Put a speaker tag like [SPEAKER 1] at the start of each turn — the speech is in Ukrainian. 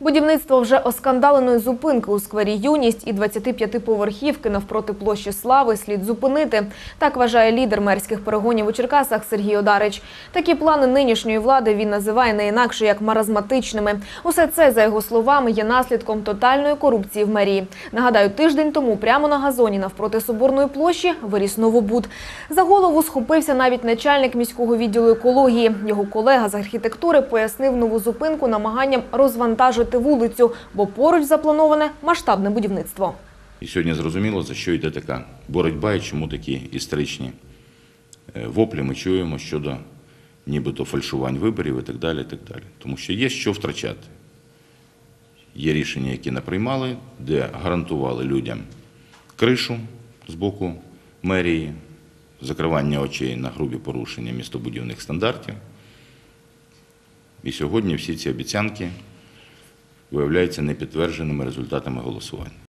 [SPEAKER 1] Будівництво вже оскандаленої зупинки у сквері Юність і 25-поверхівки навпроти площі Слави слід зупинити. Так вважає лідер мерських перегонів у Черкасах Сергій Одарич. Такі плани нинішньої влади він називає не інакше як маразматичними. Усе це, за його словами, є наслідком тотальної корупції в мерії. Нагадаю, тиждень тому прямо на газоні навпроти Соборної площі виріс новобуд. За голову схопився навіть начальник міського відділу екології. Його колега з архітектури пояснив нову зупинку намаганням розвантажити вулицю, бо поруч заплановане масштабне будівництво.
[SPEAKER 2] І сьогодні зрозуміло, за що йде така боротьба і чому такі історичні е, воплі ми чуємо щодо нібито фальшувань виборів і так далі. І так далі. Тому що є що втрачати. Є рішення, які не приймали, де гарантували людям кришу з боку мерії, закривання очей на грубі порушення містобудівних стандартів. І сьогодні всі ці обіцянки виявляються непідтвердженими результатами голосування.